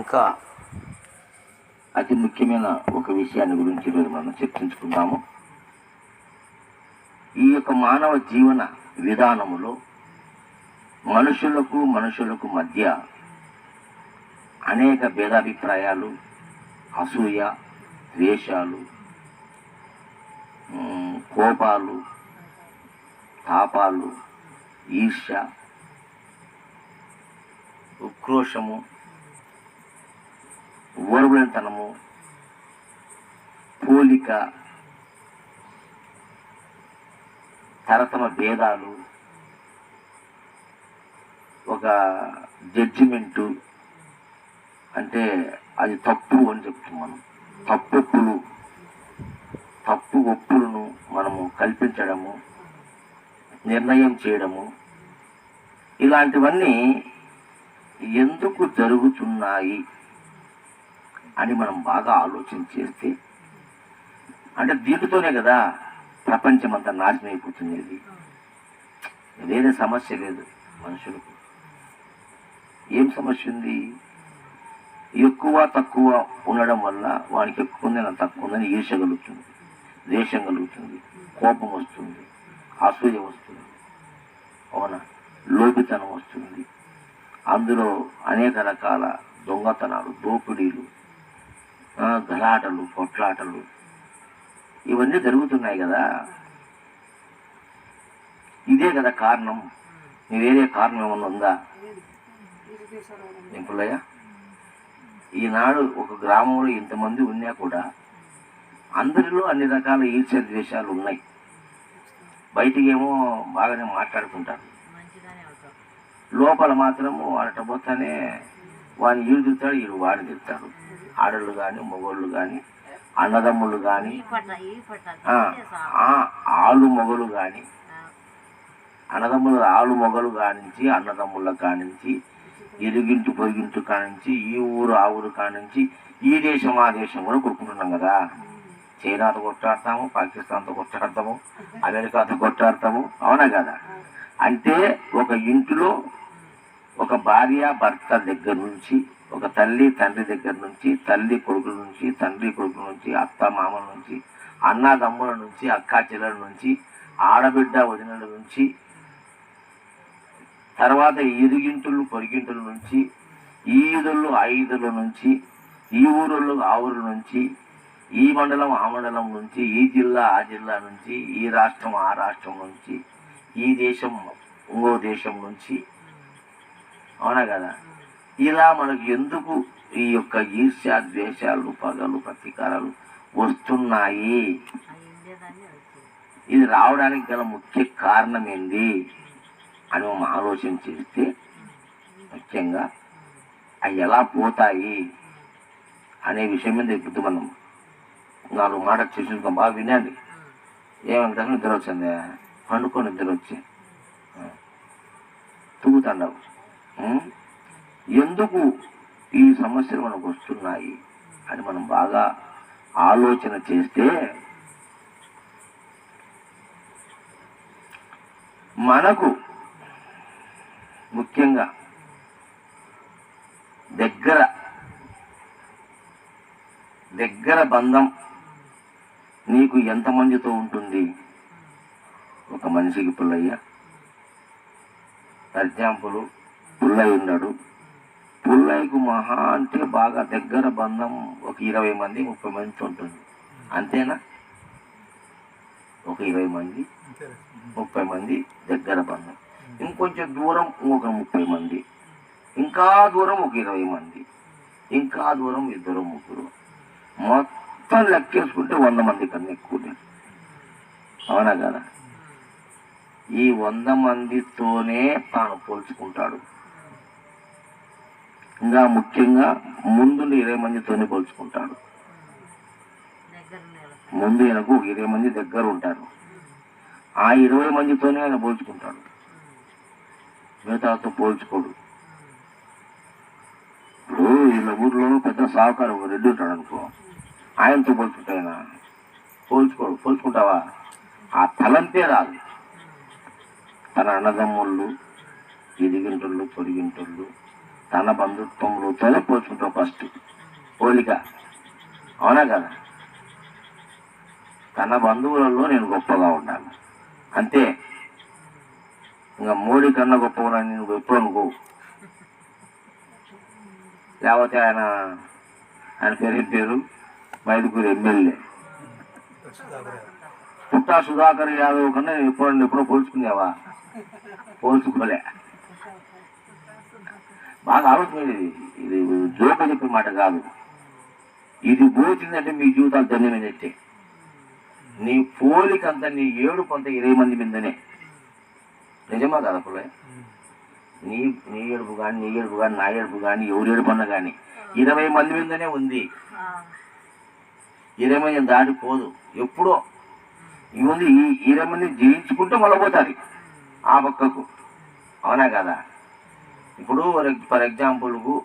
ఇంకా అతి ముఖ్యమైన ఒక విషయాన్ని గురించి ఈరోజు మనం చర్చించుకుందాము. ఈ యొక్క మానవ జీవన విధానములో మనుషులకు మనుషులకు మధ్య అనేక భేదాభిప్రాయాలు అసూయ ద్వేషాలు కోపాలు తాపాలు ఈర్ష్య ఉక్రోషము ఓర్వలతనము పోలిక తరతమ భేదాలు ఒక జడ్జిమెంటు అంటే అది తప్పు అని చెప్తాం మనం. తప్పొప్పులు తప్పు ఒప్పులను మనము కల్పించడము నిర్ణయం చేయడము ఇలాంటివన్నీ ఎందుకు జరుగుతున్నాయి? అని మనం బాగా ఆలోచన చేస్తే అంటే దీనితోనే కదా ప్రపంచం అంతా నాశనం అయిపోతుంది వేరే సమస్య లేదు మనుషులకు. ఏం సమస్య ఉంది? ఎక్కువ తక్కువ ఉండడం వల్ల వానికి ఎక్కువ ఉంది నా తక్కువ ఉందని ఈర్ష కలుగుతుంది ద్వేషం కలుగుతుంది కోపం వస్తుంది అసూయ వస్తుంది అవునా? లోపితనం వస్తుంది. అందులో అనేక రకాల దొంగతనాలు దోపిడీలు గలాటలు పొట్లాటలు. ఇవన్నీ జరుగుతున్నాయి కదా. ఇదే కదా కారణం. నీ వేరే కారణం ఏమన్నా ఉందా? నింపులయ్య ఈనాడు ఒక గ్రామంలో ఇంతమంది ఉన్నా కూడా అందరిలో అన్ని రకాల ఈర్ష్య ద్వేషాలు ఉన్నాయి. బయటికి ఏమో బాగానే మాట్లాడుకుంటారు లోపల మాత్రము వాడట వాడిని ఈడు తిరుగుతాడు ఈడు వాడిని తిరుగుతాడు ఆడళ్ళు కానీ మగోళ్ళు కానీ అన్నదమ్ముళ్ళు కానీ ఆలు మొగలు కానీ అన్నదమ్ములు ఆలు మొగలు కానించి అన్నదమ్ముల కానించి ఇరుగింటి పొరుగింటి కానించి ఈ ఊరు ఆ ఊరు కానించి ఈ దేశం ఆ దేశం కూడా కొట్టుకుంటున్నాం కదా. చైనాతో కొట్టాడతాము పాకిస్తాన్తో కొట్టాడతాము అమెరికాతో కొట్టాడతాము అవునా కదా? అంటే ఒక ఇంటిలో ఒక భార్య భర్త దగ్గర నుంచి ఒక తల్లి తండ్రి దగ్గర నుంచి తల్లి కొడుకుల నుంచి తండ్రి కొడుకుల నుంచి అత్త మామల నుంచి అన్నదమ్ముల నుంచి అక్కా చెల్లెల నుంచి ఆడబిడ్డ వదినల నుంచి తర్వాత ఇరుగింటులు పొరిగింటుల నుంచి ఈ ఈదుళ్ళు నుంచి ఈ ఊరుళ్ళు ఆ ఊరు నుంచి ఈ మండలం ఆ మండలం నుంచి ఈ జిల్లా ఆ జిల్లా నుంచి ఈ రాష్ట్రం ఆ రాష్ట్రం నుంచి ఈ దేశం ఇంకో దేశం నుంచి. అవునా కదా? ఇలా మనకు ఎందుకు ఈ యొక్క ఈర్ష్య ద్వేషాలు పగలు ప్రతీకారాలు వస్తున్నాయి? ఇది రావడానికి గల ముఖ్య కారణం ఏంది అని మనం ఆలోచన చేస్తే ముఖ్యంగా అవి ఎలా పోతాయి అనే విషయం మీద ఇప్పుడు మనం నాలుగు మాటలు చూసుకుంటాం బాగా వినండి. ఏమంటారు నిద్ర వచ్చింది? పండుకొని నిద్ర వచ్చి. తూగుతాండవు. ఎందుకు ఈ సమస్యలు మనకు వస్తున్నాయి అని మనం బాగా ఆలోచన చేస్తే మనకు ముఖ్యంగా దగ్గర దగ్గర బంధం నీకు ఎంతమందితో ఉంటుంది? ఒక మనిషికి పుల్లయ్య. ఫర్ ఎగ్జాంపుల్ పుల్లయ్య ఉన్నాడు పుల్లయ్యకు మహా అంటే బాగా దగ్గర బంధం ఒక ఇరవై మంది ముప్పై మందితో ఉంటుంది. అంతేనా? ఒక ఇరవై మంది ముప్పై మంది దగ్గర బంధం. ఇంకొంచెం దూరం ఒక ముప్పై మంది. ఇంకా దూరం ఒక ఇరవై మంది. ఇంకా దూరం ఇద్దరు ముగ్గురు. మొత్తం లెక్కేసుకుంటే వంద మంది కన్నా ఎక్కువ లేరు. అవునా కదా? ఈ వంద మందితోనే తాను పోల్చుకుంటాడు. ఇంకా ముఖ్యంగా ముందు ఇరవై మందితోనే పోల్చుకుంటాడు ముందు ఈయనకు ఇరవై మంది దగ్గర ఉంటారు. ఆ ఇరవై మందితోనే ఆయన పోల్చుకుంటాడు. మిగతాతో పోల్చుకోడు. ఇప్పుడు వీళ్ళ ఊర్లో పెద్ద సాహుకారు రెడ్డి ఉంటాడు అనుకో ఆయనతో పోల్చుకుంటాయినా పోల్చుకోడు. పోల్చుకుంటావా? ఆ తలంపే రాదు. తన అన్నదమ్ముళ్ళు ఎదిగింటోళ్ళు పొడిగింటోళ్ళు తన బంధుత్వములతోనే పోల్చుకుంటావు ఫస్ట్ పోలిక. అవునా కదా? తన బంధువులలో నేను గొప్పగా ఉండాలి. అంతే. ఇంకా మోడీ కన్నా గొప్పగా నేను ఎప్పుడు అనుకో. లేకపోతే ఆయన ఆయన పేరు పేరు? మైదుకూరు ఎమ్మెల్యే. పుట్టా సుధాకర్ యాదవ్ కన్నా ఎప్పుడు ఎప్పుడో పోల్చుకునేవా? పోల్చుకోలే. బాగా ఆలోచన ఇది ఇది జోక చెప్పే మాట కాదు. ఇది పోచిందంటే మీ జీవితాలు ధన్యమైనట్టే నీ పోలికంత నీ ఏడు కొంత ఇరవై మంది మీదనే. నిజమా కదా అప్పుడే నీ నీ ఏడుపు కానీ నీ ఏడుపు కానీ నా ఏడుపు కానీ ఎవరు ఏడుపు కానీ ఇరవై మంది మీదనే ఉంది. ఇరవై మంది దాటిపోదు ఎప్పుడో. ఈ ఉంది ఈ ఇరవై మంది జయించుకుంటూ మళ్ళీ పోతుంది. ఆ పక్కకు. అవునా కదా? ఇప్పుడు ఫర్ ఎగ్జాంపుల్కు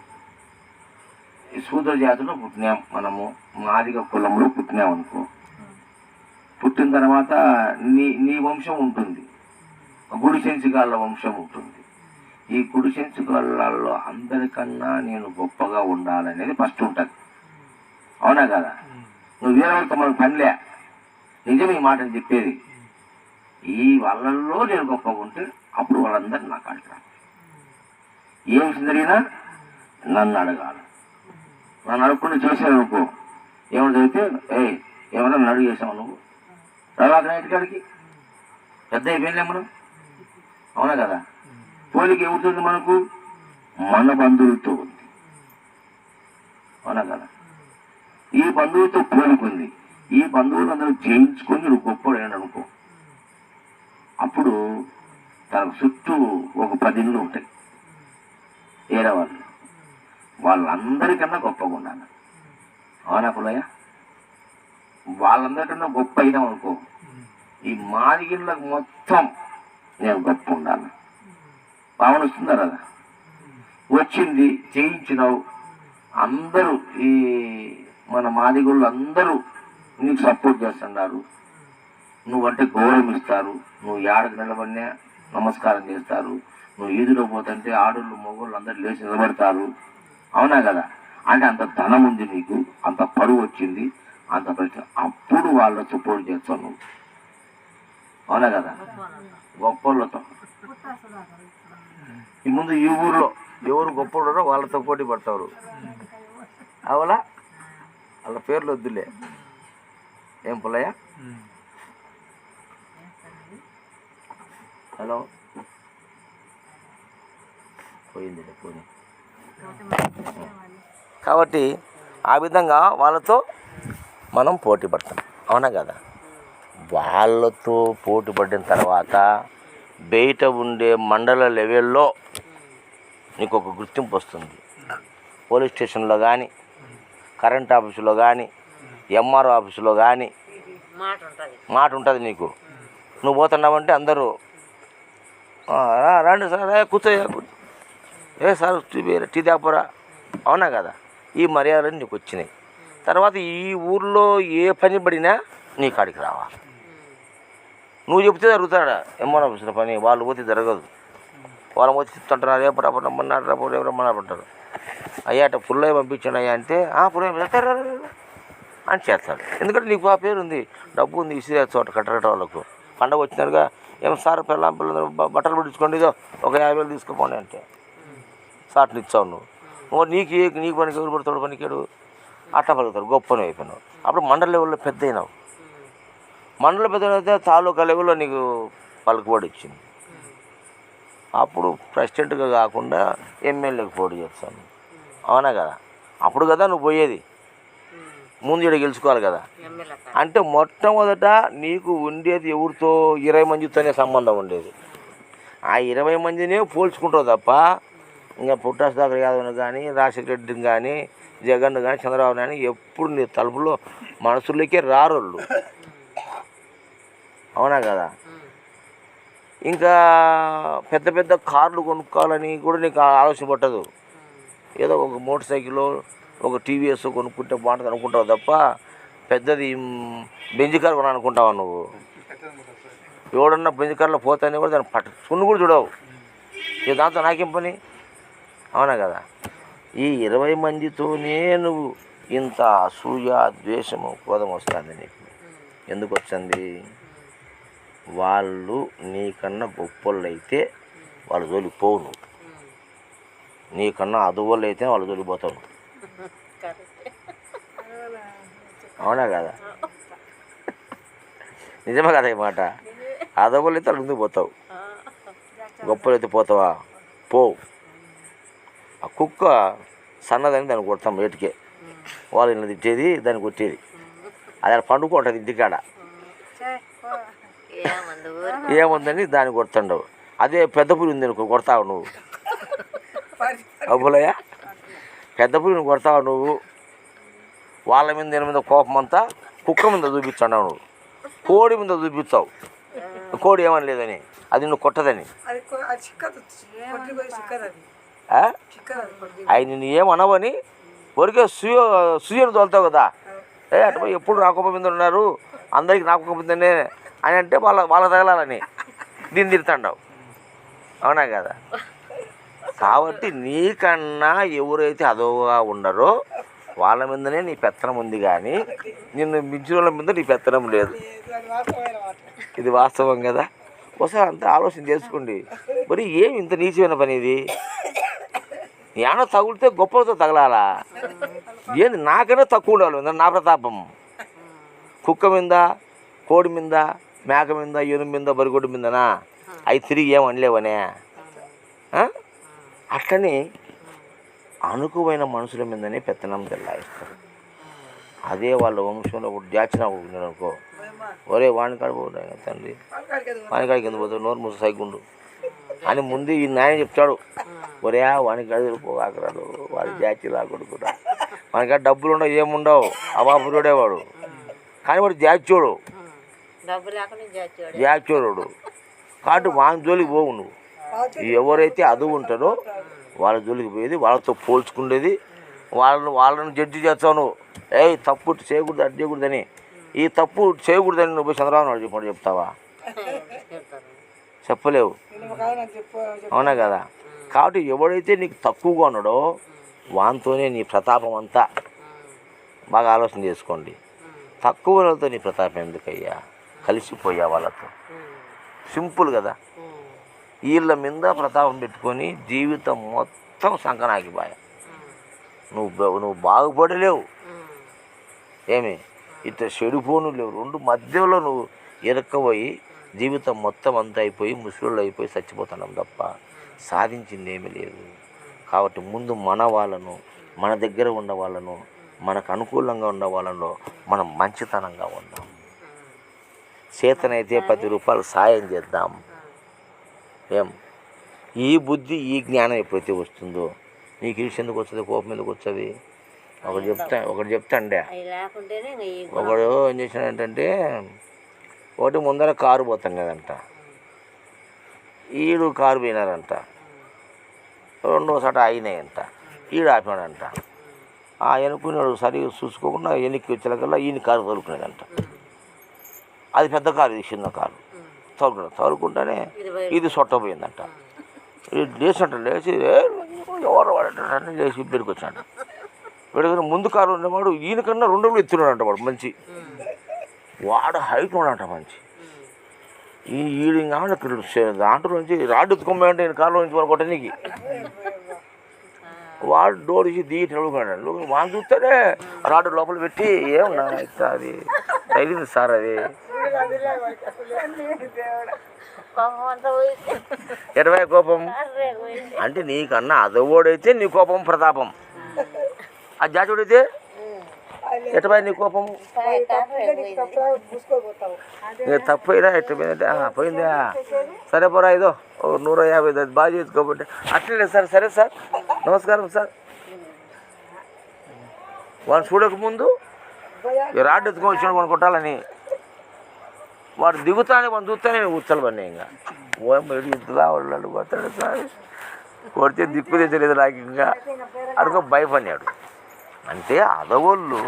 ఈ శూద్ర జాతిలో పుట్టినాం మనము మాదిగ కులంలో పుట్టినాం అనుకో. పుట్టిన తర్వాత నీ నీ వంశం ఉంటుంది. గుడి వంశం ఉంటుంది. ఈ గుడి సెంచుగాళ్ళలో అందరికన్నా నేను గొప్పగా ఉండాలనేది ఫస్ట్ ఉంటుంది. అవునా కదా? నువ్వు వేరే మన పనిలే. నిజం ఈ మాటని చెప్పేది. ఈ వాళ్ళల్లో నేను గొప్పగా ఉంటే అప్పుడు వాళ్ళందరూ నాకు అంటారు ఏం జరిగినా నన్ను అడగాలి. నన్ను అడగకుండా చేసావు అనుకో ఏమన్నా చదివితే ఏ ఏమన్నా నన్ను అడిగేసావు నువ్వు? నువ్వు నైట్ ఇంటికాడికి పెద్ద అయిపోయినా మనం. అవునా కదా? పోలికి ఏముంటుంది మనకు. మన బంధువులతో ఉంది. అవునా కదా? ఈ బంధువులతో పోలికుంది ఈ బంధువులు అందరూ జయించుకొని నువ్వు గొప్పడు అనుకో. అప్పుడు తన చుట్టూ ఒక పది ఇళ్ళు ఉంటాయి. ఏరే వాళ్ళు వాళ్ళందరికన్నా గొప్పగా ఉన్నాను అవునా పుల్లయ్య? వాళ్ళందరికన్నా గొప్ప అయినాం అనుకో. ఈ మాదిగిళ్ళకు మొత్తం నేను గొప్ప ఉండాలి భావన వస్తుందా కదా వచ్చింది చేయించినావు. అందరూ ఈ మన మాదిగుళ్ళు అందరూ నీకు సపోర్ట్ చేస్తున్నారు. నువ్వంటే గౌరవం ఇస్తారు. నువ్వు ఏడకు నిలబడినా నమస్కారం చేస్తారు. నువ్వు ఈదులో పోతుంటే ఆడోళ్ళు మొగోళ్ళు అందరు లేచి నిలబడతారు. అవునా కదా? అంటే అంత ధనం ఉంది నీకు అంత పరువు వచ్చింది అంత ప్రశ్న అప్పుడు వాళ్ళ సపోర్ట్ చేస్తావు నువ్వు. అవునా కదా? గొప్పలతో ఈ ముందు ఈ ఊర్లో ఎవరు గొప్పడో వాళ్ళతో పోటీ పడతారు. అవలా వాళ్ళ పేర్లు వద్దులే. ఏం పుల్లయ్య? హలో. పోయింది పోయింది కాబట్టి ఆ విధంగా వాళ్ళతో మనం పోటీ పడతాం. అవునా కదా? వాళ్ళతో పోటీ పడిన తర్వాత బయట ఉండే మండల లెవెల్లో నీకు ఒక గుర్తింపు వస్తుంది. పోలీస్ స్టేషన్లో కానీ కరెంట్ ఆఫీసులో కానీ ఎంఆర్ఓ ఆఫీసులో కానీ మాట ఉంటుంది మాట ఉంటుంది నీకు. నువ్వు పోతున్నావంటే అందరూ "ఆ, రా రండి సార్. కూర్చోయ్యా కూర్చో. ఏ సార్ టీ వేరే టీ అవునా కదా? ఈ మర్యాదలు నీకు వచ్చినాయి. తర్వాత ఈ ఊర్లో ఏ పని పడినా నీ కాడికి రావాలి నువ్వు చెప్తే జరుగుతాడా? ఏమన్నా ఆఫీసులో పని? వాళ్ళు పోతే జరగదు. వాళ్ళు వచ్చి చెప్తుంటారు రేపు రేపు రమ్మన్నారు రేపు రేపు రమ్మన్నారు అంటారు. అయ్యా ఫుల్ పుల్లయ్య పంపించండి అయ్యా అంటే "ఆ, పుల్లయ్య అని చేస్తాడు. ఎందుకంటే నీకు ఆ పేరు ఉంది డబ్బు ఉంది ఇసిరే చోట కట్టకట్ట వాళ్ళకు పండగ వచ్చినారుగా ఏం సార్ పిల్లం పిల్లలు బట్టలు పట్టించుకోండి ఇదో ఒక యాభై వేలు తీసుకుపోండి అంటే. సాట్ని ఇచ్చావు నువ్వు. నువ్వు నీకు ఏ- నీకు పనికి ఎవరు పడతాడు పనికాడు? అట్లా పలుకుతారు గొప్పని అయిపోయినావు. అప్పుడు మండల లెవెల్లో పెద్ద అయినావు. మండల పెద్ద అయితే తాలూకా లెవెల్లో నీకు పలుకుబడి ఇచ్చింది అప్పుడు ప్రెసిడెంట్గా కాకుండా ఎమ్మెల్యేకి పోటీ చేస్తాను. అవునా కదా? అప్పుడు కదా నువ్వు పోయేది. ముందు ఇక్కడ గెలుచుకోవాలి కదా. అంటే మొట్టమొదట నీకు ఉండేది ఎవరితో? ఇరవై మందితోనే సంబంధం ఉండేది. ఆ ఇరవై మందినే పోల్చుకుంటావు తప్ప ఇంకా పుట్టా సుధాకర్ యాదవ్ని కానీ రాజశేఖర రెడ్డిని కానీ జగన్ కానీ చంద్రబాబు కానీ ఎప్పుడు నీ తలుపులో మనసులోకే రారోళ్ళు. అవునా కదా? ఇంకా పెద్ద పెద్ద కార్లు కొనుక్కోవాలని కూడా నీకు ఆలోచన పట్టదు. ఏదో ఒక మోటార్ సైకిల్ ఒక టీవీఎస్ కొనుక్కుంటే బాగుంటుంది అనుకుంటావు తప్ప పెద్దది మ్, బెంజ్ కార్ నువ్వు? ఎవడన్నా బెంజ్ కార్లో పోతానే కూడా దాన్ని పట్టుకుని సున్ను కూడా చూడవు. ఇక దాంతో నాకేం పని? అవునా కదా? ఈ ఇరవై మందితోనే నువ్వు ఇంత అసూయ ద్వేషము క్రోధం వస్తుంది నీకు. ఎందుకు వచ్చింది? వాళ్ళు నీకన్నా గొప్పళ్ళు అయితే వాళ్ళ జోలికి పోవు నువ్వు. నీకన్నా అదువులు అయితే వాళ్ళ జోలికి పోతావు నువ్వు అవునా కదా? నిజమే కదా ఈ మాట? అదవులు అయితే ముందుకు పోతావు? గొప్పలు అయితే పోతావా? పోవు ఆ కుక్క సన్నదని దాన్ని కొడతాం ఏటికే వాళ్ళు ఇల్లు తిట్టేది దాన్ని కొట్టేది. అది అక్కడ పండుకుంటుంది ఇంటికాడ. ఏముందని దాన్ని కొడుతుండవు. అదే పెద్ద పులి ఉంది అనుకో కొడతావు నువ్వు? అబ్బులయ్య పెద్ద పులిని కొడతావు నువ్వు? వాళ్ళ మీద దీని మీద కోపం అంతా కుక్క మీద నువ్వు కోడి మీద చూపించావు. కోడి ఏమని లేదని అది నువ్వు కొట్టదని. అవి నిన్ను ఏమనవని? ఊరికే సుయ సుయను తోలుతావు కదా. ఏ అటు ఎప్పుడు నా కుప్ప మీద ఉన్నారు? అందరికి నా కుప్ప మీదనే అని అంటే వాళ్ళ వాళ్ళ తగలాలని. దీన్ని తిరుతాండవు అవునా కదా? కాబట్టి నీకన్నా ఎవరైతే అదోగా ఉండరో వాళ్ళ మీదనే నీ పెత్తనం ఉంది కానీ నిన్ను మించిన వాళ్ళ మీద నీ పెత్తనం లేదు. ఇది వాస్తవం కదా? ఒకసారి అంతా ఆలోచన చేసుకోండి. మరి ఏం ఇంత నీచమైన పని ఇది? ఏమన్నా తగిలితే గొప్పలతో తగలాలా? ఏంది నాకైనా తక్కువ ఉండాలి నా ప్రతాపం. కుక్క మీద కోడి మీద మేక మీద ఎనుము మీద బరిగొడ్డు మీదనా? అవి తిరిగి ఏం అనలేవనే? అట్లని అనుకువైన మనుషుల మీదనే పెత్తనం తెల్లాయిస్తారు అదే వాళ్ళ వంశంలో ఒకటి జాచిన ఒకటి అనుకో ఒరే వాణి కాడిపోతా తండ్రి? వాని కాడికి ఎందుకు పోతావు? నోరు మూసి సైగుండు. అని ముందు ఈ నాయన చెప్తాడు ఒరే వాని కాడి పోకాకరాడు వాడి జాచి రాకూడదురా వానికాడ డబ్బులు ఉండవు ఏముండవు అబాపురుడే వాడు. కానీ వాడు జాచోడు జాచోడు కాబట్టి వాని జోలికి పోవు నువ్వు. ఎవరైతే అదువు ఉంటారో వాళ్ళ జోలికి పోయేది వాళ్ళతో పోల్చుకునేది వాళ్ళని వాళ్ళని జడ్జి చేస్తావు నువ్వు. ఏయ్ తప్పు చేయకూడదు అటు చేయకూడదని. ఈ తప్పు చేయకూడదని నువ్వు పోయి చంద్రబాబు నాయుడు చెప్పాడు చెప్తావా? చెప్పలేవు. అవునా కదా? కాబట్టి ఎవడైతే నీకు తక్కువగా ఉన్నాడో వాంతోనే నీ ప్రతాపం అంతా బాగా ఆలోచన చేసుకోండి. తక్కువ వాళ్ళతో నీ ప్రతాపం ఎందుకయ్యా? కలిసిపోయా వాళ్ళతో. సింపుల్ కదా? వీళ్ళ మీద ప్రతాపం పెట్టుకొని జీవితం మొత్తం సంకనాకిపోయా నువ్వు నువ్వు బాగుపడలేవు. ఏమి? ఇట్లా చెడిపోను లేవు. రెండు మధ్యలో నువ్వు ఇరక్కబోయి జీవితం మొత్తం అంతా అయిపోయి ముసలు అయిపోయి చచ్చిపోతున్నాం తప్ప సాధించింది ఏమీ లేదు. కాబట్టి ముందు మన వాళ్ళను మన దగ్గర ఉన్న వాళ్ళను మనకు అనుకూలంగా ఉన్న వాళ్ళను మనం మంచితనంగా ఉన్నాం చేతనైతే పది రూపాయలు సాయం చేద్దాం. ఏం? ఈ బుద్ధి ఈ జ్ఞానం ఎప్పుడైతే వస్తుందో నీకు ఇరిసి ఎందుకు వస్తుంది? కోపం ఎందుకు వస్తుంది? ఒకటి చెప్తా ఒకటి చెప్తా అండే అవి లేకుంటేనే ఇంక ఈ ఒకడు ఏం చేసినాడంటే ఒకటి ముందర కారు పోతాం కదంట. ఈడు కారు పోయినారంట. రెండోసారి అయినాయంట. ఈడు ఆపినాడంట. ఆ ఎనుకున్నాడు సరిగా చూసుకోకుండా ఎన్నికి వచ్చేకల్లా ఈయన కారు తోలుకునేదంట అది పెద్ద కారు ఇది చిన్న కారు. తోలుకున్నాడు తోలుకుంటేనే ఇది పోయి- ఇది సొట్టపోయిందంట లేచినట్ట లేచి "ఏ, ఎవరు వాడంటే? లేచి ఇద్దరికి వచ్చాడు వీడికి ముందు కారు ఉన్నవాడు ఈయనకన్నా రెండు రోజులు ఎత్తున్నాడంట వాడు మంచి. వాడు హైట్ ఉన్నాడంట మంచి. ఈ ఈడు ఇంకా ఇక్కడ చే- దాంట్లో నుంచి రాడ్డు ఎత్తుకోమంటే ఈయన కారులో నుంచి కొట్టనీకి వాడు డోర్ ఇచ్చి దిగి నిలుగుకున్నాడు వాడు చూస్తాడే రాడ్డు లోపల పెట్టి ఏమన్నా ఇస్తా అది? తగిలింది సార్ అది. ఇరవై కోపం? అంటే నీకన్నా అదవోడైతే నీ కోపం ప్రతాపం. ఆ జాచుడైతే ఎటుపై నీ కోపం? అర్రే పోయింది ఇక పోయిందా? సరే పోరా ఇదో. ఓ నూర యాభై అది బాగా చేసుకోబట్టి అట్లే సార్ సరే సార్. నమస్కారం సార్. వాడు చూడకముందు రాడ్ ఎత్తుకొని వచ్చిన వాడు కొట్టాలని. వాడు దిగుతానే మనం చూస్తానే నేను పడినా ఇంకా. ఓ ఇద్దులా వాళ్ళు కొడతాడు సార్. కొడితే దిక్కు తెచ్చలేదు నాకు ఇంకా. అడుగు భయపడినాడు. అంటే అదవోళ్ళు.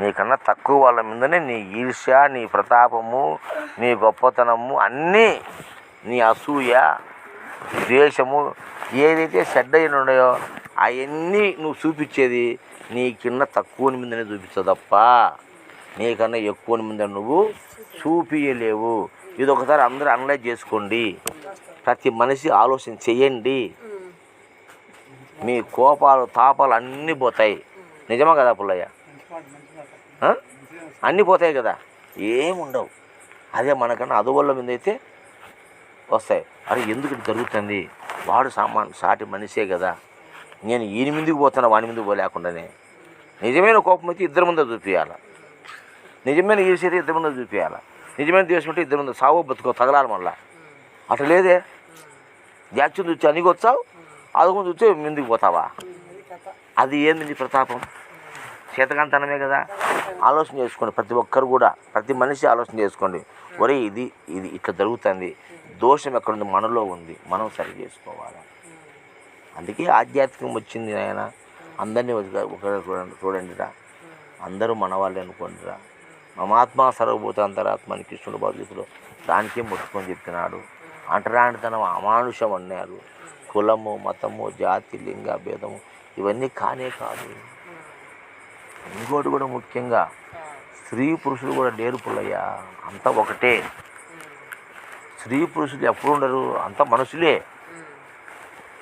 నీకన్నా తక్కువ వాళ్ళ మీదనే నీ ఈర్ష్య నీ ప్రతాపము నీ గొప్పతనము అన్నీ నీ అసూయ ద్వేషము ఏదైతే చెడ్డ ఉన్నాయో అవన్నీ నువ్వు చూపించేది నీ కింద తక్కువ మీదనే చూపిస్తావు తప్ప నీకన్నా ఎక్కువ మీద నువ్వు చూపించలేవు ఇది ఒకసారి అందరూ అనలైజ్ చేసుకోండి. ప్రతి మనిషి ఆలోచన చేయండి. మీ కోపాలు తాపాలు అన్నీ పోతాయి. నిజమా కదా పుల్లయ్య? అన్నీ పోతాయి కదా. ఏముండవు. అదే మనకన్నా అదువల్ల మీద అయితే వస్తాయి. అరే ఎందుకు జరుగుతుంది? వాడు సామాన్ సాటి మనిషే కదా. నేను ఈయన ముందుకు పోతున్నా వాని ముందుకు పోలేకుండానే. నిజమైన కోపం అయితే ఇద్దరి ముందు చూపించాలి నిజమైన ఈర్ష్య ఇద్దరి ముందు చూపించాలి నిజమైన ద్వేషం ఇద్దరు ఇద్దరి ముందు సావు బతుకో తగలాలి మళ్ళా. అట్లా లేదే? జాక్షన్ చూచి వచ్చావు వచ్చావు అదుకొని చూస్తే ముందుకు పోతావా? అది ఏంది నీ ప్రతాపం? శీతకాంతనమే కదా? ఆలోచన చేసుకోండి ప్రతి ఒక్కరు కూడా. ప్రతి మనిషి ఆలోచన చేసుకోండి. ఒరే ఇది ఇది ఇట్లా జరుగుతుంది. దోషం ఎక్కడుంది? మనలో ఉంది. మనం సరి చేసుకోవాలి? అందుకే ఆధ్యాత్మికం వచ్చింది ఆయన అందరినీ ఒక- చూడండి చూడండిరా. అందరూ మన వాళ్ళే అనుకోండిరా. మమాత్మ సర్వభూత అంతరాత్మని కృష్ణుడు భగవద్గీతలో దానికే ముట్టుకొని చెప్తున్నాడు అంటరానితనం అమానుషం అన్నారు. కులము మతము జాతి లింగ భేదము ఇవన్నీ కానే కాదు. ఇంకోటి కూడా ముఖ్యంగా స్త్రీ పురుషులు కూడా నేర్పులయ్యా అంతా ఒకటే. స్త్రీ పురుషులు ఎప్పుడు ఉండరు. అంత మనుషులే.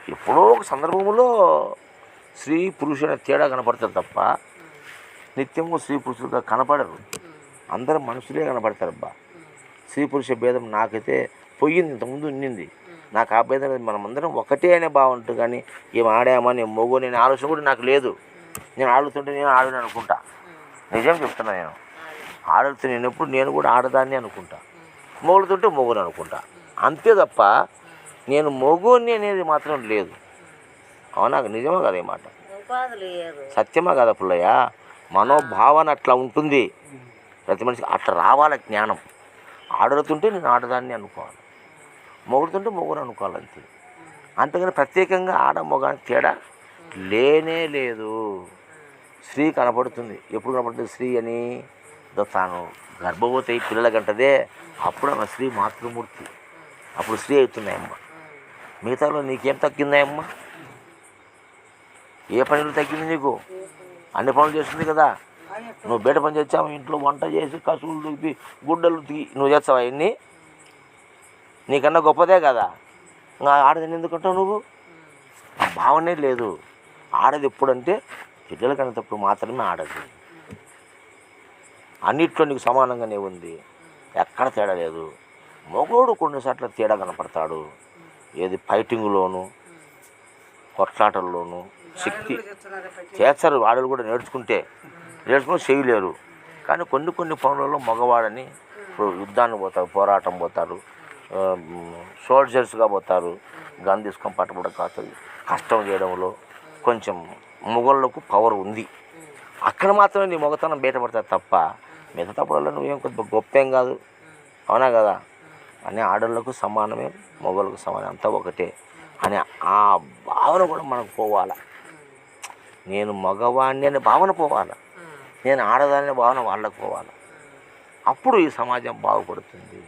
ఎప్పుడో ఒక సందర్భంలో స్త్రీ పురుషుల తేడా కనపడతారు తప్ప నిత్యము స్త్రీ పురుషులుగా కనపడరు. అందరూ మనుషులే కనపడతారబ్బా. స్త్రీ పురుష భేదం నాకైతే పోయింది ఇంతకుముందు ఉన్నింది. నాకు భేదం లేదు. మనమందరం ఒకటే అనే బాగుంటుంది కానీ ఏం ఆడామా నేను మొగో నేను ఆలోచన కూడా నాకు లేదు. నేను ఆడుతుంటే నేను ఆడని అనుకుంటా. నిజం చెప్తున్నా నేను. ఆడుతూ నేను కూడా ఆడదాన్ని అనుకుంటా. మొగుడుతుంటే మొగుని అనుకుంటా. అంతే తప్ప నేను మొగుని అనేది మాత్రం లేదు. అవునా? నిజమా కదా ఈ మాట? సత్యమా కదా పుల్లయ్య? మనోభావన అట్లా ఉంటుంది. ప్రతి మనిషికి అట్లా రావాలి జ్ఞానం. ఆడుతుంటే నేను ఆడదాన్ని అనుకోవాలి మొగుడుతుంటే మొగుడు అనుకోవాలి అంతే. అంతేగాని ప్రత్యేకంగా ఆడ మొగానికి తేడా లేనే లేదు. స్త్రీ కనపడుతుంది. ఎప్పుడు కనపడుతుంది? స్త్రీ అని. తాను గర్భవతి అయి పిల్లలకంటదే అప్పుడు ఆమె స్త్రీ మాతృమూర్తి. అప్పుడు స్త్రీ అవుతున్నాయమ్మ. మిగతాలో నీకేం తగ్గిందాయమ్మ ఏ పనులు తగ్గింది నీకు? అన్ని పనులు చేస్తుంది కదా. నువ్వు బయట పని చేసావు ఇంట్లో వంట చేసి కసువులు దుక్కి గుడ్డలు నువ్వు చేస్తావు అవన్నీ నీకన్నా గొప్పదే కదా. ఇంకా ఆడదని ఎందుకంటావు నువ్వు? భావనే లేదు. ఆడది ఎప్పుడంటే పిల్లల కనేటప్పుడు మాత్రమే ఆడదు. అన్నిట్లో నీకు సమానంగానే ఉంది. ఎక్కడ తేడా లేదు. మగోడు కొన్నిసార్లు తేడా కనపడతాడు. ఏది ఫైటింగ్లోను కొట్లాటల్లోనూ శక్తి చేస్తారు. ఆడలు కూడా నేర్చుకుంటే నేర్చుకుని చేయలేరు. కానీ కొన్ని కొన్ని పనులలో మగవాడని ఇప్పుడు యుద్ధానికి పోతారు పోరాటం పోతారు. సోల్జర్స్గా పోతారు. గన్ తీసుకొని పట్టబడ కాస్తుంది కష్టం చేయడంలో కొంచెం మొగళ్ళకు పవర్ ఉంది. అక్కడ మాత్రమే నీ మొగతనం బయటపడతారు తప్ప మిగతా నువ్వేం కొద్ది గొప్పేం కాదు. అవునా కదా? అనే ఆడళ్ళకు సమానమే మొగలకు సమానం అంతా ఒకటే. అనే ఆ భావన కూడా మనకు పోవాలా? నేను మగవాణ్ణి అనే భావన పోవాలి? నేను ఆడదాని భావన వాళ్ళకు పోవాలి? అప్పుడు ఈ సమాజం బాగుపడుతుంది.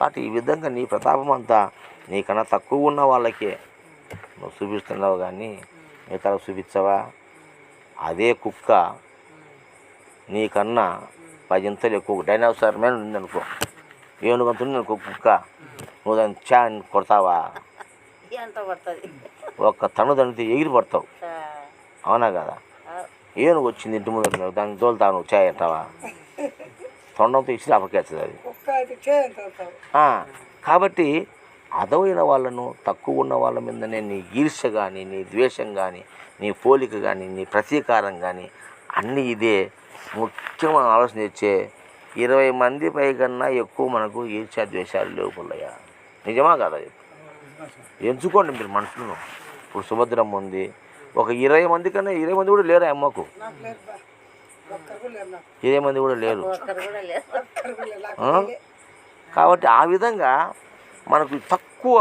కాబట్టి ఈ విధంగా నీ ప్రతాపం అంతా నీకన్నా తక్కువ ఉన్న వాళ్ళకే. నువ్వు చూపిస్తున్నావు కానీ మిగతా చూపించవా? అదే కుక్క నీకన్నా పదింతలు ఎక్కువ. డైనోసార్ మీద ఉందనుకో. ఏనుగంత ఉంది అనుకో కుక్క. నువ్వు దాన్ని చా కొడతావా? ఒక్క తను దానికి ఎగిరి పడతావు. అవునా కదా? ఏనుగు వచ్చింది ఇంటి ముందు దాన్ని తోలుతావు చాయ్ అంటావా? తొండంతో ఇచ్చి అపకేస్తుంది అది. కాబట్టి అదవైన వాళ్ళను తక్కువ ఉన్న వాళ్ళ మీదనే నీ ఈర్ష్య కానీ నీ ద్వేషం కానీ నీ పోలిక కానీ నీ ప్రతీకారం కానీ అన్నీ ఇదే. ముఖ్యమైన ఆలోచన తెచ్చే ఇరవై మంది పైకన్నా ఎక్కువ మనకు ఈర్ష్య ద్వేషాలు లేవు పుల్లయ్య. నిజమా కదా ఎంచుకోండి మీరు మనుషులను. ఇప్పుడు సుభద్రమ్మ ఉంది. ఒక ఇరవై మంది కన్నా ఇరవై మంది కూడా లేరు అమ్మకు? ఇరవై మంది కూడా లేరు. కాబట్టి ఆ విధంగా మనకు తక్కువ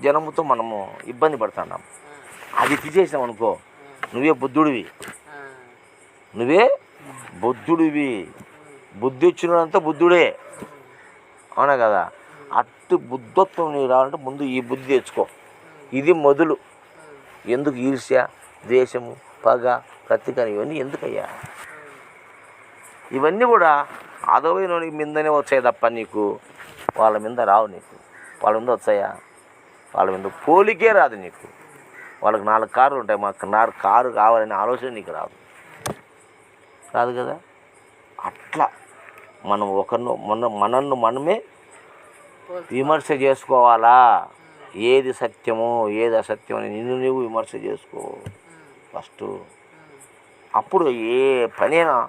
జనముతో మనము ఇబ్బంది పడుతున్నాం. అది తీసేసాం అనుకో నువ్వే బుద్ధుడివి. నువ్వే బుద్ధుడివి. బుద్ధి వచ్చినంత బుద్ధుడే. అవునా కదా? అట్టు బుద్ధత్వం నీకు రావాలంటే ముందు ఈ బుద్ధి తెచ్చుకో. ఇది మొదలు. ఎందుకు ఈర్ష్య ద్వేషము పగ ప్రతీకారం ఇవన్నీ ఎందుకయ్యా? ఇవన్నీ కూడా అదవైన మీదనే వచ్చాయి తప్ప నీకు వాళ్ళ మీద రావు నీకు. వాళ్ళ మీద వచ్చాయా? వాళ్ళ మీద పోలికే రాదు నీకు. వాళ్ళకి నాలుగు కార్లు ఉంటాయి మాకు నాలుగు కారు కావాలనే ఆలోచన నీకు రాదు. రాదు కదా? అట్లా మనం ఒకరిని మన మనల్ని మనమే విమర్శ చేసుకోవాలా? ఏది సత్యమో ఏది అసత్యమో అని నిన్ను నువ్వు విమర్శ చేసుకో. ఫస్ట్. అప్పుడు ఏ పనైనా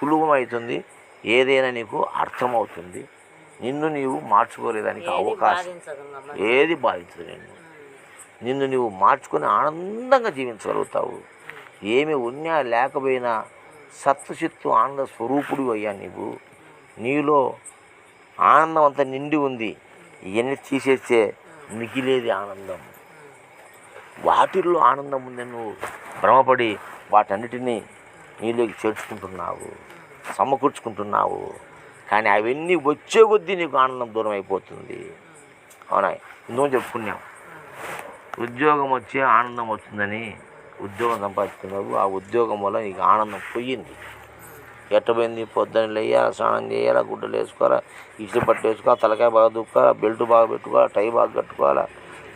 సులభమవుతుంది ఏదైనా నీకు అర్థమవుతుంది. నిన్ను నీవు మార్చుకోలేదానికి అవకాశం ఏది బాధించదు నిన్ను. నిన్ను నువ్వు మార్చుకొని ఆనందంగా జీవించగలుగుతావు. ఏమి ఉన్నా లేకపోయినా సత్వశక్తు ఆనంద స్వరూపుడు అయ్యా నీవు. నీలో ఆనందం అంతా నిండి ఉంది. ఇవన్నీ తీసేస్తే మిగిలేది ఆనందం. వాటిల్లో ఆనందం ఉందని నువ్వు భ్రమపడి వాటన్నిటినీ నీలోకి చేర్చుకుంటున్నావు సమకూర్చుకుంటున్నావు. కానీ అవన్నీ వచ్చే కొద్దీ నీకు ఆనందం దూరం అయిపోతుంది అవునా? ఇందో చెప్పుకున్నాం. ఉద్యోగం వచ్చే ఆనందం వస్తుందని ఉద్యోగం సంపాదిస్తున్నావు. ఆ ఉద్యోగం వల్ల నీకు ఆనందం పోయింది. ఎట్టపోయింది పొద్దున్న లేయాలి స్నానం చేయాలా గుడ్డలు వేసుకోవాలా ఇసులు పట్టు వేసుకోవాలి తలకాయ బాగా దుక్కాలా బెల్ట్ బాగా పెట్టుకోవాలి టై బాగా కట్టుకోవాలా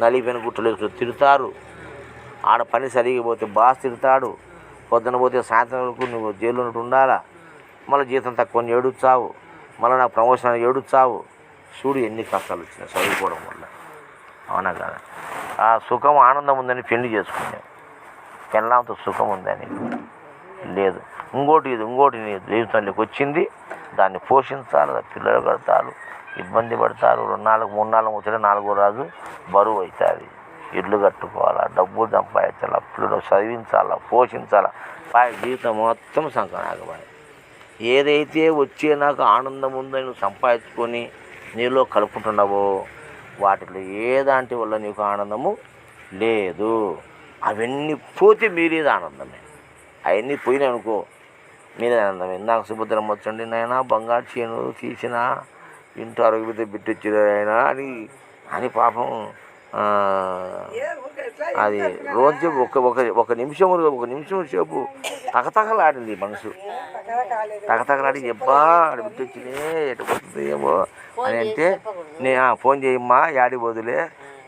నలిగిపోయిన గుట్టలు వేసుకుని తిడతారు ఆడ పని సరిగిపోతే బాస్ తిడతాడు పొద్దున పోతే సాయంత్రం వరకు నువ్వు జైల్లో ఉండాలా? మళ్ళీ జీతం తక్కువ ఏడుచావు మళ్ళీ నాకు ప్రమోషన్ ఏడుచావు చూడు ఎన్ని కష్టాలు వచ్చినాయి చదువుకోవడం వల్ల. అవునా కదా? ఆ సుఖం ఆనందం ఉందని పెళ్ళి చేసుకున్నావు పెళ్ళాంతో సుఖం ఉందని లేదు. ఇంకోటి ఇది ఇంకోటి నీ జీవితంలోకి వచ్చింది. దాన్ని పోషించాలి పిల్లలు కడతారు ఇబ్బంది పడతారు. రెండు నాలుగు మూడు నాలుగు వచ్చే నాలుగో రాజు బరువు అవుతుంది. ఇల్లు కట్టుకోవాలా డబ్బులు సంపాదించాలా పిల్లలు చదివించాలా పోషించాలా. పై జీవితం మొత్తం సంకనాగబాయి ఏదైతే వచ్చే నాకు ఆనందం ఉందని నువ్వు సంపాదించుకొని నీలో కలుపుకుంటున్నావో వాటిలో ఏదాంటి వల్ల నీకు ఆనందము లేదు? అవన్నీ పోతే మీరేది ఆనందమే. అవన్నీ పోయినాయి అనుకో మీరే ఆనందమే. ఇందాక సుభద్రం వచ్చండి నాయన బంగారు చేను తీసిన ఇంటి ఆరోగ్యత బిట్టిచ్చారు ఆయన అని అని పాపం అది రోజు ఒక ఒక ఒక నిమిషం ఒక నిమిషం సేపు తగతగలాడింది మనసు. పక్కన కాలేదు తగతగలాడి ఎబ్బా అడిపిచ్చింది ఎటు పోతుంది ఏమో అని అంటే నే ఫోన్ చేయమ్మా యాడి వదిలే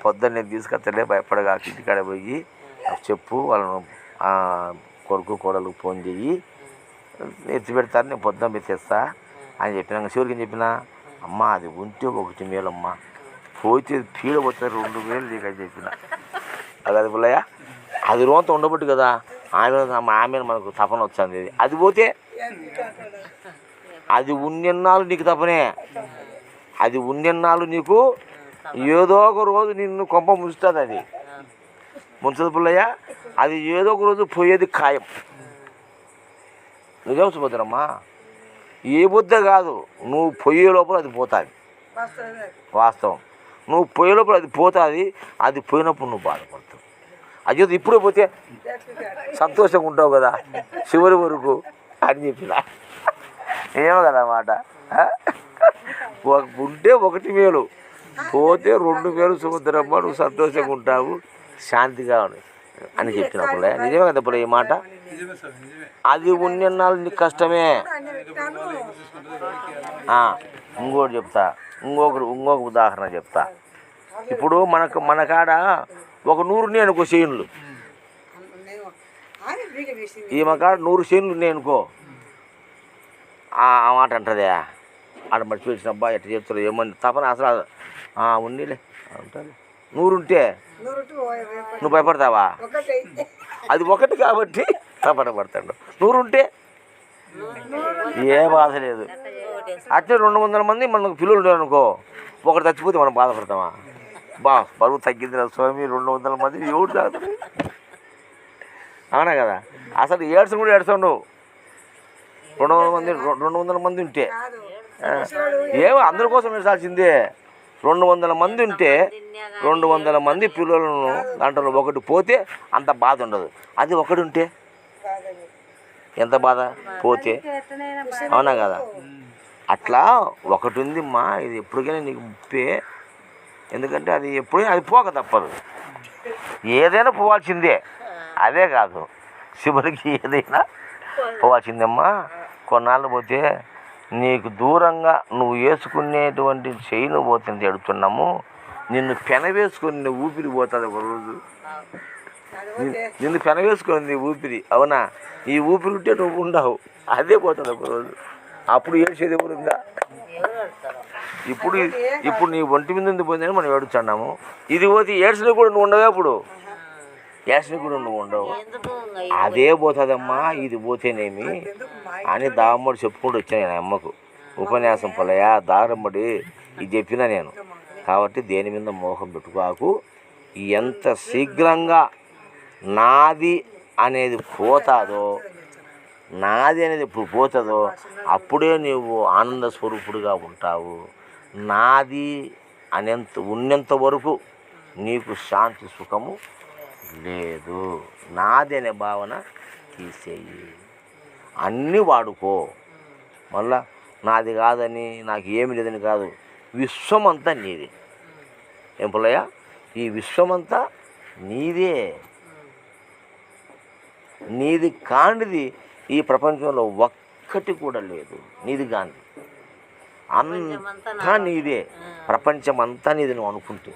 పొద్దున్న నేను తీసుకొస్తలే భయపడగా ఇంటికాడ పోయి చెప్పు వాళ్ళను కొడుకు కోడలు ఫోన్ చెయ్యి ఎత్తి పెడతారు నేను పొద్దున్న పెట్టేస్తా అని చెప్పినాక శివుడికి చెప్పిన? అమ్మ అది ఉంటే ఒకటి మేలమ్మా. పోతే పీడ పోతే రెండు వేలు నీకు అని చెప్పిన అది పుల్లయ్య అది రోంత ఉండబట్టి కదా. ఆమె ఆమె మనకు తపన వచ్చింది అది పోతే అది ఉన్నెన్నాళ్ళు నీకు తపనే. అది ఉన్నెన్నాళ్ళు నీకు ఏదో ఒక రోజు నిన్ను కొంప ముంచుతుంది అది. ముంచదు పుల్లయ్య అది ఏదో ఒక రోజు పోయేది ఖాయం. నిజం సుభద్రమ్మ? ఏ బుద్ధ కాదు నువ్వు పొయ్యే లోపల అది పోతుంది. వాస్తవం. నువ్వు పోయే లోపల అది పోతుంది అది పోయినప్పుడు నువ్వు బాధపడతావు. అయ్యో ఇప్పుడే పోతే సంతోషంగా ఉంటావు కదా చివరి వరకు అని చెప్పిన. ఏమో కదా మాట ఉంటే ఒకటి మేలు పోతే రెండు వేలు సుభద్రమ్మ నువ్వు సంతోషంగా ఉంటావు శాంతిగా అని చెప్పినప్పుడు. నిజమే కదా ఇప్పుడు ఈ మాట? అది ఉన్నన్నాళ్ళు నీకు కష్టమే. ఇంకోటి చెప్తా. ఇంకొకరు ఇంకొక ఉదాహరణ చెప్తా. ఇప్పుడు మనకు మన కాడ ఒక నూరు నేను అనుకో చేనులు. ఈమె కాడ నూరు చేనులు ఉన్నాయి అనుకో. ఆ మాట అంటదే. ఆడ మర్చిపోయిన అబ్బా ఎట్ట చెప్తారు ఏమని తపన అసలు అది, ఆ, ఉండిలే. నూరు ఉంటే నువ్వు భయపడతావా? అది ఒకటి కాబట్టి తపన పడతాడు. నూరు ఉంటే ఏ బాధ లేదు. అట్లే రెండు వందల మంది మనకు పిల్లలు ఉన్నారు అనుకో ఒకటి చచ్చిపోతే మనం బాధపడతామా? బా బరువు తగ్గింది రా స్వామి రెండు వందల మంది ఎవరు తాగుతాడు అవునా కదా? అసలు ఏడ్సం కూడా ఏడ్చావు నువ్వు రెండు వందల మంది రెండు వందల మంది ఉంటే. ఏమో అందరి కోసం ఏడ్చాల్సిందే. రెండు వందల మంది ఉంటే రెండు వందల మంది పిల్లలను దాంట్లో ఒకటి పోతే అంత బాధ ఉండదు. అది ఒకటి ఉంటే? ఎంత బాధ? పోతే. అవునా కదా? అట్లా ఒకటి ఉందిమ్మా ఇది ఎప్పటికైనా నీకు ముప్పే. ఎందుకంటే అది ఎప్పుడైనా అది పోక తప్పదు. ఏదైనా పోవాల్సిందే. అదే కాదు శివుడికి ఏదైనా పోవాల్సిందమ్మా. కొన్నాళ్ళు పోతే నీకు దూరంగా నువ్వు వేసుకునేటువంటి చైన్ పోతుంది ఎడుతున్నాము నిన్ను పెనవేసుకొని ఊపిరి పోతుంది ఒక రోజు. నిన్ను పెనవేసుకుంది ఊపిరి అవునా? ఈ ఊపిరి ఉంటే నువ్వు ఉండవు. అదే పోతుంది ఒకరోజు అప్పుడు ఏడ్చేది ఎవరు ఇంకా? ఇప్పుడు ఇప్పుడు నీ ఒంటి మీద ఉంది పోయిందని మనం ఏడుచున్నాము. ఇది పోతే ఏడ్చిన కూడా నువ్వు ఉండవు అప్పుడు. ఏడ్చిన కూడా నువ్వు ఉండవు. అదే పోతుందమ్మా ఇది పోతేనేమి అని దామ్మడి చెప్పుకుంటూ వచ్చాను నేను అమ్మకు. ఉపన్యాసం పొలయా దారమ్మడి ఇది చెప్పిన నేను. కాబట్టి దేని మీద మోహం పెట్టుకోకు. ఎంత శీఘ్రంగా నాది అనేది పోతాదో నాది అనేది ఎప్పుడు పోతుందో అప్పుడే నీవు ఆనంద స్వరూపుడుగా ఉంటావు. నాది అనేంత ఉన్నంత వరకు నీకు శాంతి సుఖము లేదు. నాది అనే భావన తీసేయి. అన్నీ వాడుకో. మళ్ళా నాది కాదని నాకు ఏమి లేదని కాదు. విశ్వమంతా నీదే. ఏం పుల్లయ్య? ఈ విశ్వమంతా నీదే. నీది కానిది ఈ ప్రపంచంలో ఒక్కటి కూడా లేదు. నీది కానిది అంతా నీదే. ప్రపంచం అంతా నీది నువ్వు అనుకుంటే.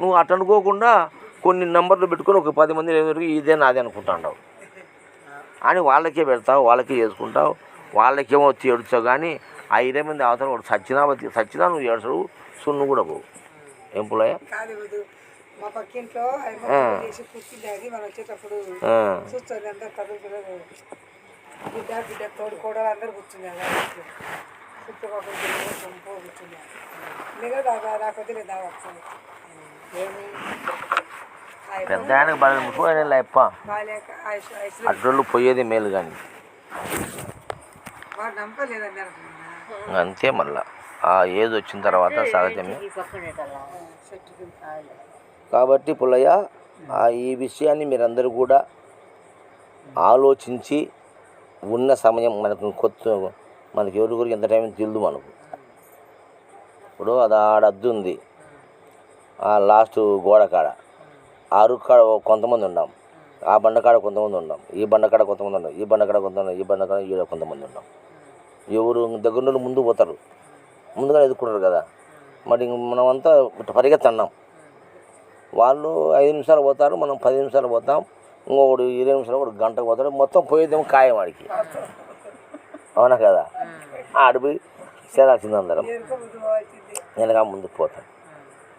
నువ్వు అటు అనుకోకుండా కొన్ని నెంబర్లు పెట్టుకొని ఒక పది మంది ఎదురు ఇదే నాది అనుకుంటాండావు. అని వాళ్ళకే పెడతావు వాళ్ళకే చేసుకుంటావు వాళ్ళకేమో వచ్చి ఏడుచావు కానీ ఆ ఇరవై మంది అవతల వాడు సచ్చినా బతి- సచ్చినా నువ్వు ఏడ్చడు సున్ను కూడా పోవు. వద్దు. మా పక్కింట్లో. చేసి మనం వచ్చేటప్పుడు ఆ, చూస్తుంది అందరు కదులు పిల్లలు. బిడ్డ బిడ్డ తోడు కూడా అందరు కూర్చున్నారు చుట్టుపక్కల కూర్చున్నారు. దాదా ఏమి? పెద్ద ఆయనకు బాగా ఆయుష్ అడ్డోళ్ళు పోయేది మేలు కానీ. అంతే మళ్ళా. ఆ ఏజ్ వచ్చిన తర్వాత సహజమే కాబట్టి పుల్లయ్య ఆ ఈ విషయాన్ని మీరందరూ కూడా ఆలోచించి ఉన్న సమయం మనకు కొత్త మనకి ఎవరి గురికి ఎంత టైం తెలియదు మనకు. ఇప్పుడు అది ఆడ అద్దు ఉంది. ఆ లాస్ట్ గోడ కాడ. ఆ అరుగు కాడ కొంతమంది ఉన్నాం. ఆ బండకాడ కొంతమంది ఉన్నాం. ఈ బండకాడ కొంతమంది ఉన్నాం. ఈ బండకాడ కొంతమంది ఈ బండకాడ ఈడ కొంతమంది ఉన్నాం. ఎవరు దగ్గర నుండి ముందు పోతారు. ముందుగా ఎదుర్కొంటారు కదా. మరి మనమంతా ఇట్ట పరిగెత్తన్నాం. వాళ్ళు ఐదు నిమిషాలు పోతారు మనం పది నిమిషాలు పోతాం ఇంకొకడు ఇరవై నిమిషాలు కూడా గంటకు పోతాడు మొత్తం పోయేదేమో ఖాయం వాడికి అవునా కదా? ఆడిపోయి చేరాల్సింది అందరం. ఎరుకబుద్ధి వెనక ముందుకు పోతాం.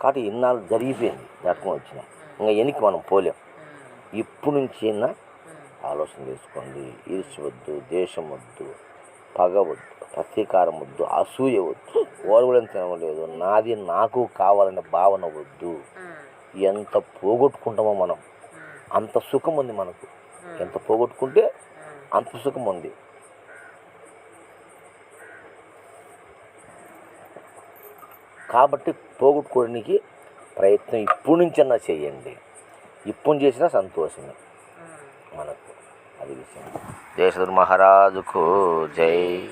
కాబట్టి ఇన్నాళ్ళు జరిగిపోయింది నట్టుకొని వచ్చినాం. ఇంకా వెనక్కి మనం పోలేం. ఇప్పుడు నుంచి అయినా ఆలోచన చేసుకోండి. ఈర్చవద్దు వద్దు దేశం వద్దు పగ వద్దు ప్రతీకారం వద్దు అసూయ వద్దు. ఓర్వడం తినలేదు నాది నాకు కావాలనే భావన వద్దు. ఎంత పోగొట్టుకుంటామో మనం అంత సుఖం ఉంది మనకు. ఎంత పోగొట్టుకుంటే అంత సుఖం ఉంది కాబట్టి పోగొట్టుకోవడానికి ప్రయత్నం ఇప్పుడు నుంచన్నా చేయండి. ఇప్పుడు చేసినా సంతోషమే మనకు. అది విషయం. జయశ్వర్ మహారాజుకు జై.